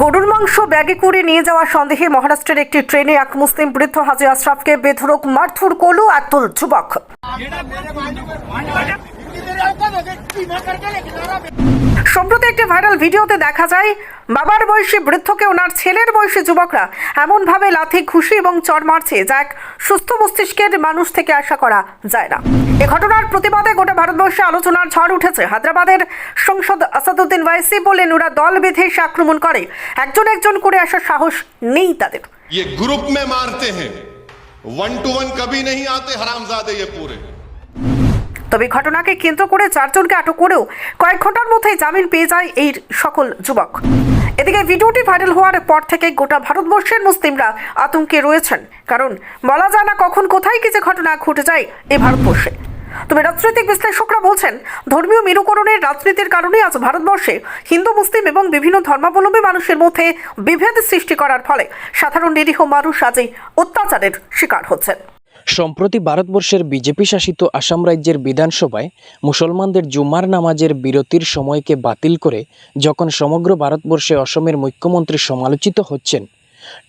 গরুর মাংস ব্যাগে করে নিয়ে যাওয়ার সন্দেহে মহারাষ্ট্রের একটি ট্রেনে এক মুসলিম বৃদ্ধ হাজি আশরাফকে বেধরক মারধর করল আতুল যুবক। मेरा मेरे बाजू में तेरे औकात हो गई बीमा करके लेके जा रहा बहन সম্প্রতি একটি ভাইরাল ভিডিওতে দেখা যায় বাবার বয়সী বৃদ্ধকে ওনার ছেলের বয়সী যুবকরা এমনভাবে লাথি খুশি এবং চড় মারছে যা এক সুস্থ মস্তিষ্কের মানুষ থেকে আশা করা যায় না এ ঘটনার প্রতিবাদে গোটা ভারতবর্ষে আলোচনার ঝড় উঠেছে হায়দ্রাবাদের সংসদ আসাদুদ্দিন ওয়াইসি বললেন ওরা দল বেঁধে এসে আক্রমণ করে একজন একজন করে আসার সাহস নেই তাদের ये ग्रुप में मारते हैं वन टू वन कभी नहीं आते हरामजादे ये पूरे তবে ঘটনাকে কেন্দ্র করে চারজনকে আটক করেও কয়েক ঘণ্টার মধ্যেই জামিন পেয়ে যায় এই সকল যুবক। এদিকে ভিডিওটি ভাইরাল হওয়ার পর থেকে গোটা ভারতবর্ষের মুসলিমরা আতঙ্কে রয়েছেন। কারণ বলা যায় না কখন কোথায় কি যে ঘটনা ঘটে যায় এই ভারতবর্ষে। তবে রাজনৈতিক বিশ্লেষকরা বলছেন, ধর্মীয় মেরুকরণের রাজনীতির কারণে আজ ভারতবর্ষে হিন্দু, মুসলিম এবং বিভিন্ন ধর্মাবলম্বী মানুষের মধ্যে বিভেদ সৃষ্টি করার ফলে সাধারণ নিরীহ মানুষ আজই অত্যাচারের শিকার হচ্ছেন। সম্প্রতি ভারতবর্ষের বিজেপি শাসিত আসাম রাজ্যের বিধানসভায় মুসলমানদের জুমার নামাজের বিরতির সময়কে বাতিল করে যখন সমগ্র ভারতবর্ষে অসমের মুখ্যমন্ত্রী সমালোচিত হচ্ছেন,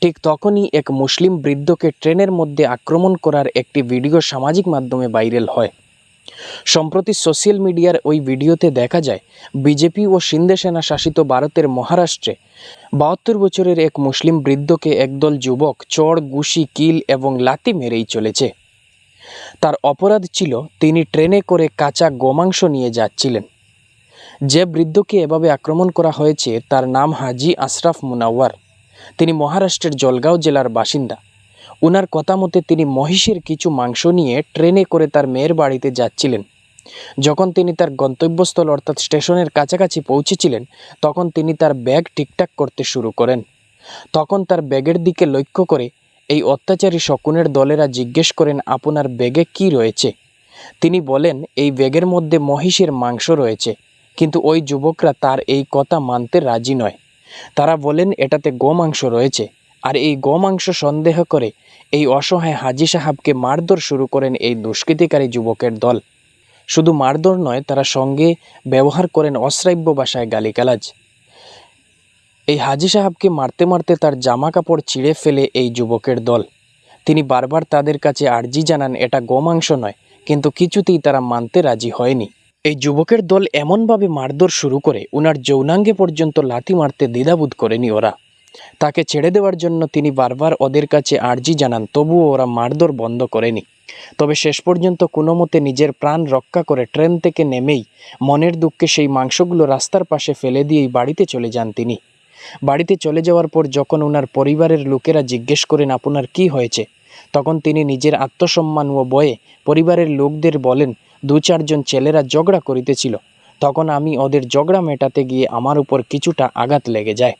ঠিক তখনই এক মুসলিম বৃদ্ধকে ট্রেনের মধ্যে আক্রমণ করার একটি ভিডিও সামাজিক মাধ্যমে ভাইরাল হয়। সম্প্রতি সোশ্যাল মিডিয়ার ওই ভিডিওতে দেখা যায়, বিজেপি ও সিন্ধে সেনা শাসিত ভারতের মহারাষ্ট্রে বাহাত্তর বছরের এক মুসলিম বৃদ্ধকে একদল যুবক চড় গুশি কিল এবং লাতি মেরেই চলেছে। তার অপরাধ ছিল, তিনি ট্রেনে করে কাঁচা গোমাংস নিয়ে যাচ্ছিলেন। যে বৃদ্ধকে এভাবে আক্রমণ করা হয়েছে, তার নাম হাজি আশরাফ মুনাওয়ার। তিনি মহারাষ্ট্রের জলগাঁও জেলার বাসিন্দা। উনার কথা মতে তিনি মহিষের কিছু মাংস নিয়ে ট্রেনে করে তার মেয়ের বাড়িতে যাচ্ছিলেন। যখন তিনি তার গন্তব্যস্থল অর্থাৎ স্টেশনের কাছাকাছি পৌঁছেছিলেন, তখন তিনি তার ব্যাগ ঠিকঠাক করতে শুরু করেন। তখন তার ব্যাগের দিকে লক্ষ্য করে এই অত্যাচারী শকুনের দলেরা জিজ্ঞেস করেন, আপনার ব্যাগে কি রয়েছে? তিনি বলেন, এই ব্যাগের মধ্যে মহিষের মাংস রয়েছে, কিন্তু ওই যুবকরা তার এই কথা মানতে রাজি নয়। তারা বলেন, এটাতে গোমাংস রয়েছে। আর এই গোমাংস সন্দেহ করে এই অসহায় হাজি সাহাবকে মারধর শুরু করেন এই দুষ্কৃতিকারী যুবকের দল। শুধু মারধর নয়, তারা সঙ্গে ব্যবহার করেন অশ্রাব্য ভাষায় গালিগালাজ। এই হাজি সাহাবকে মারতে মারতে তার জামা কাপড় ছিঁড়ে ফেলে এই যুবকের দল। তিনি বারবার তাদের কাছে আর্জি জানান, এটা গোমাংস নয়। কিন্তু কিছুতেই তারা মানতে রাজি হয়নি। এই যুবকের দল এমনভাবে মারধর শুরু করে, উনার যৌনাঙ্গে পর্যন্ত লাথি মারতে দ্বিধাবোধ করেনি ওরা। তাকে ছেড়ে দেওয়ার জন্য তিনি বারবার ওদের কাছে আর্জি জানান, তবুও ওরা মারধর বন্ধ করেনি। তবে শেষ পর্যন্ত কোনো মতে নিজের প্রাণ রক্ষা করে ট্রেন থেকে নেমেই মনের দুঃখে সেই মাংসগুলো রাস্তার পাশে ফেলে দিয়েই বাড়িতে চলে যান তিনি। বাড়িতে চলে যাওয়ার পর যখন ওনার পরিবারের লোকেরা জিজ্ঞেস করেন, আপনার কি হয়েছে? তখন তিনি নিজের আত্মসম্মান ও বয়ে পরিবারের লোকদের বলেন, দু চারজন ছেলেরা ঝগড়া করিতেছিল। তখন আমি ওদের ঝগড়া মেটাতে গিয়ে আমার উপর কিছুটা আঘাত লেগে যায়।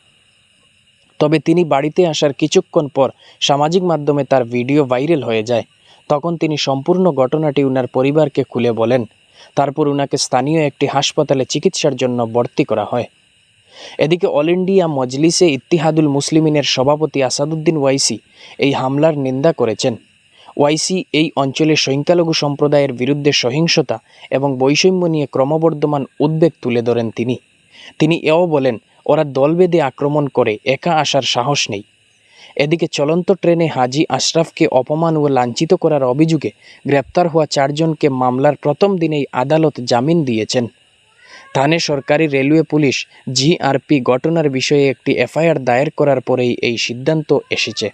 তবে তিনি বাড়িতে আসার কিছুক্ষণ পর সামাজিক মাধ্যমে তার ভিডিও ভাইরাল হয়ে যায়। তখন তিনি সম্পূর্ণ ঘটনাটি উনার পরিবারকে খুলে বলেন। তারপর উনাকে স্থানীয় একটি হাসপাতালে চিকিৎসার জন্য ভর্তি করা হয়। এদিকে অল ইন্ডিয়া মজলিসে ইত্তিহাদুল মুসলিমিনের সভাপতি আসাদুদ্দিন ওয়াইসি এই হামলার নিন্দা করেছেন। ওয়াইসি এই অঞ্চলে সংখ্যালঘু সম্প্রদায়ের বিরুদ্ধে সহিংসতা এবং বৈষম্য নিয়ে ক্রমবর্ধমান উদ্বেগ তুলে ধরেন তিনি। তিনি এও বলেন ওরা দল বেঁধে আক্রমণ করে, একা আসার সাহস নেই। এদিকে চলন্ত ট্রেনে হাজি আশরাফকে অপমান ও লাঞ্ছিত করার অভিযোগে গ্রেপ্তার হওয়া চারজনকে মামলার প্রথম দিনেই আদালত জামিন দিয়েছেন। থানে সরকারি রেলওয়ে পুলিশ, জিআরপি, ঘটনার বিষয়ে একটি এফআইআর দায়ের করার পরেই এই সিদ্ধান্ত এসেছে।